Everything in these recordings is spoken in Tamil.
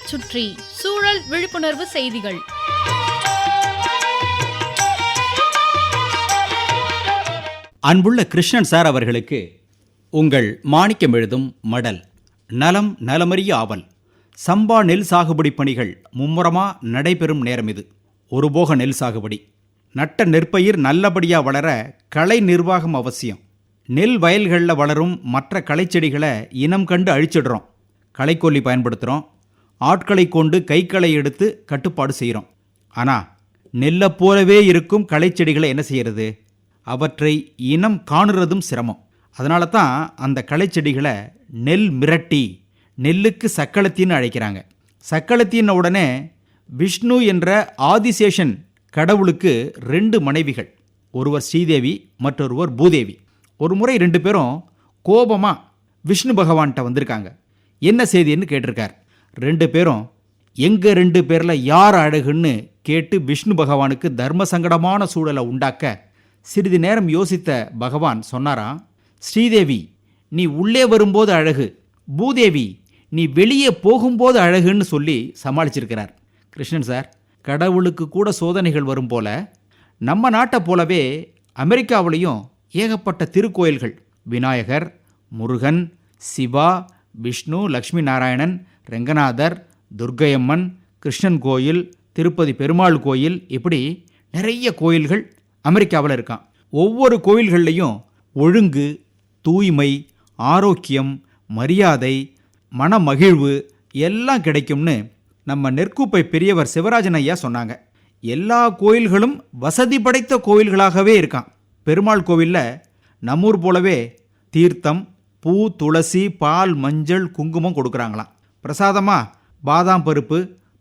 சுற்றி சூழல் விழிப்புணர்வு செய்திகள். அன்புள்ள கிருஷ்ணன் சார் அவர்களுக்கு உங்கள் மாணிக்கம் எழுதும் மடல் நலம் நலமறிய ஆவல் சம்பா நெல் சாகுபடி பணிகள் மும்முரமாக நடைபெறும் நேரம் இது. ஒருபோக நெல் சாகுபடி. நட்ட நெற்பயிர் நல்லபடியாக வளர கலை நிர்வாகம் அவசியம். நெல் வயல்களில் வளரும் மற்ற களைச்செடிகளை இனம் கண்டு அழிச்சிடுறோம். களைக்கொல்லி பயன்படுத்துகிறோம் ஆட்களை கொண்டு கைக்களை எடுத்து கட்டுப்பாடு செய்கிறோம். ஆனால் நெல்லை போலவே இருக்கும் களைச்செடிகளை என்ன செய்கிறது? அவற்றை இனம் காணுறதும் சிரமம். அதனால தான் அந்த களைச்செடிகளை நெல் மிரட்டி நெல்லுக்கு சக்களத்தின்னு அழைக்கிறாங்க. சக்களத்தின் உடனே விஷ்ணு என்ற ஆதிசேஷன் கடவுளுக்கு ரெண்டு மனைவிகள். ஒருவர் ஸ்ரீதேவி மற்றொருவர் பூதேவி. ஒரு முறை ரெண்டு பேரும் கோபமாக விஷ்ணு பகவான்கிட்ட வந்திருக்காங்க. என்ன செய்தின்னு கேட்டிருக்கார். ரெண்டு பேரும் எங்கள் ரெண்டு பேரில் யார் அழகுன்னு கேட்டு விஷ்ணு பகவானுக்கு தர்ம சங்கடமான சூழலை உண்டாக்க சிறிது நேரம் யோசித்த பகவான் சொன்னாராம் ஸ்ரீதேவி நீ உள்ளே வரும்போது அழகு. பூதேவி நீ வெளியே போகும்போது அழகுன்னு சொல்லி சமாளிச்சிருக்கிறார். கிருஷ்ணன் சார் கடவுளுக்கு கூட சோதனைகள் வரும் போல நம்ம நாட்டை போலவே அமெரிக்காவிலையும் ஏகப்பட்ட திருக்கோயில்கள். விநாயகர் முருகன் சிவா விஷ்ணு லக்ஷ்மி நாராயணன் ரெங்கநாதர் துர்க்கையம்மன் கிருஷ்ணன் கோயில் திருப்பதி பெருமாள் கோயில் இப்படி நிறைய கோயில்கள் அமெரிக்காவில் இருக்கான். ஒவ்வொரு கோயில்கள்லையும் ஒழுங்கு தூய்மை ஆரோக்கியம் மரியாதை மனமகிழ்வு எல்லாம் கிடைக்கும்னு நம்ம நெற்குப்பை பெரியவர் சிவராஜன் ஐயா சொன்னாங்க. எல்லா கோயில்களும் வசதி படைத்த கோயில்களாகவே இருக்கான். பெருமாள் கோவிலில் நம்மூர் போலவே தீர்த்தம் பூ துளசி பால் மஞ்சள் குங்குமம் கொடுக்குறாங்களாம். பிரசாதமாக பாதாம் பருப்பு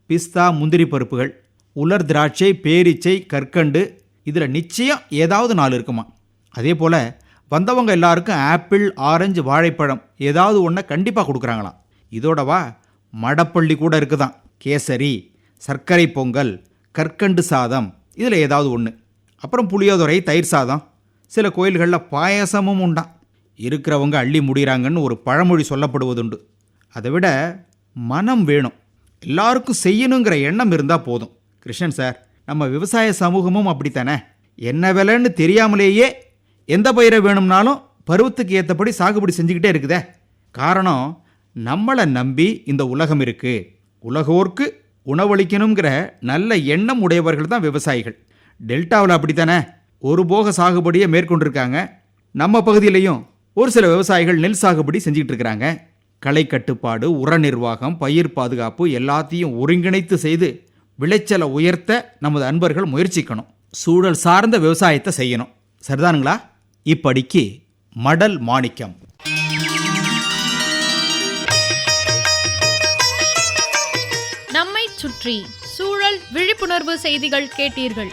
பிஸ்தா முந்திரி பருப்புகள் உலர் திராட்சை பேரிச்சை கற்கண்டு இதில் நிச்சயம் ஏதாவது நாலு இருக்குமா அதே போல் வந்தவங்க எல்லாருக்கும் ஆப்பிள் ஆரஞ்சு வாழைப்பழம் ஏதாவது ஒன்றை கண்டிப்பாக கொடுக்குறாங்களாம். இதோடவா மடப்பள்ளி கூட இருக்குதான் கேசரி சர்க்கரை பொங்கல் கற்கண்டு சாதம் இதில் ஏதாவது ஒன்று அப்புறம் புளியோதரை தயிர் சாதம். சில கோயில்களில் பாயசமும் உண்டாம். இருக்கிறவங்க அள்ளி முடிகிறாங்கன்னு ஒரு பழமொழி சொல்லப்படுவதுண்டு. அதை விட மனம் வேணும். எல்லாருக்கும் செய்யணுங்கிற எண்ணம் இருந்தால் போதும். கிருஷ்ணன் சார் நம்ம விவசாய சமூகமும் அப்படித்தானே? என்ன விலைன்னு தெரியாமலேயே எந்த பயிரை வேணும்னாலும் பருவத்துக்கு ஏற்றபடி சாகுபடி செஞ்சுக்கிட்டே இருக்குதே. காரணம் நம்மளை நம்பி இந்த உலகம் இருக்குது உலகோர்க்கு உணவளிக்கணுங்கிற நல்ல எண்ணம் உடையவர்கள் தான் விவசாயிகள். டெல்டாவில் அப்படித்தானே? ஒரு போக சாகுபடியை மேற்கொண்டிருக்காங்க. நம்ம பகுதியிலையும் ஒரு சில விவசாயிகள் நெல் சாகுபடி செஞ்சுக்கிட்டு இருக்கிறாங்க. களை கட்டுப்பாடு உர நிர்வாகம் பயிர் பாதுகாப்பு எல்லாத்தையும் ஒருங்கிணைத்து செய்து விளைச்சலை உயர்த்த நமது அன்பர்கள் முயற்சிக்கணும். சூழல் சார்ந்த விவசாயத்தை செய்யணும். சரிதானுங்களா? இப்படிக்கு மடல் மாணிக்கம். நம்மை சுற்றி சூழல் விழிப்புணர்வு செய்திகள் கேட்டீர்கள்.